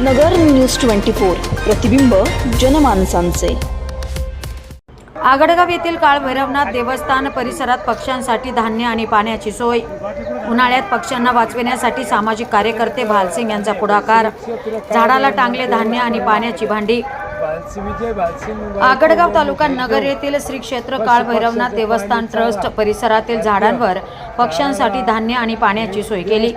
नगर news twenty four प्रतिबिंब जनमानसांचे. आगडगाव येथील काळ भैरवनाथ देवस्थान परिसरात पक्ष्यांसाठी धान्य आणि पाण्याची सोय. उन्हाळ्यात पक्ष्यांना वाचविण्यासाठी सामाजिक कार्यकर्ते भालसिंग यांचा पुढाकार. झाडाला टांगले धान्य आणि पाण्याची भांडी. आगडगाव तालुका नगर येथील श्री क्षेत्र काळ भैरवनाथ देवस्थान ट्रस्ट परिसरातील झाडांवर पक्ष्यांसाठी धान्य आणि पाण्याची सोय केली.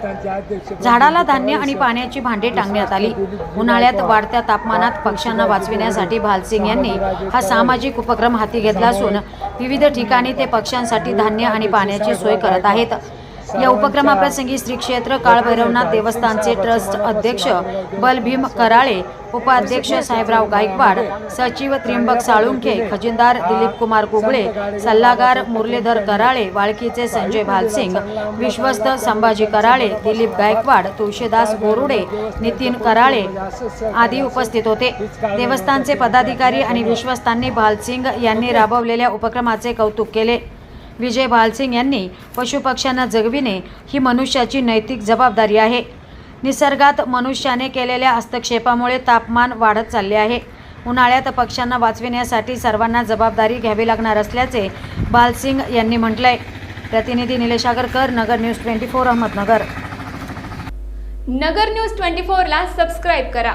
झाडाला धान्य आणि पाण्याची भांडी टांगण्यात आली. उन्हाळ्यात वाढत्या तापमानात पक्ष्यांना वाचविण्यासाठी भालसिंग यांनी हा सामाजिक उपक्रम हाती घेतला असून विविध ठिकाणी ते पक्ष्यांसाठी धान्य आणि पाण्याची सोय करत आहेत. या उपक्रमाप्रसंगी श्री क्षेत्र काळभैरवनाथ देवस्थानचे ट्रस्ट अध्यक्ष बलभीम कराळे उपाध्यक्ष साहेबराव गायकवाड सचिव त्र्यंबक साळुंखे खजिनदार दिलीप कुमार कुबळे सल्लागार मुरलीधर कराळे वाळकीचे संजय भालसिंग विश्वस्त संभाजी कराळे दिलीप गायकवाड तुळशीदास बोरुडे नितीन कराळे आदी उपस्थित होते. देवस्थानचे पदाधिकारी आणि विश्वस्तांनी भालसिंग यांनी राबवलेल्या उपक्रमाचे कौतुक केले. विजय भालसिंग यांनी पशुपक्ष्यांना जगविणे ही मनुष्याची नैतिक जबाबदारी आहे. निसर्गात मनुष्याने केलेल्या हस्तक्षेपामुळे तापमान वाढत चालले आहे. उन्हाळ्यात पक्ष्यांना वाचविण्यासाठी सर्वांना जबाबदारी घ्यावी लागणार असल्याचे बालसिंग यांनी म्हटलंय. प्रतिनिधी Nilesh Agarkar Nagar news twenty four Ahmednagar. Nagar news twenty फोरला सबस्क्राईब करा.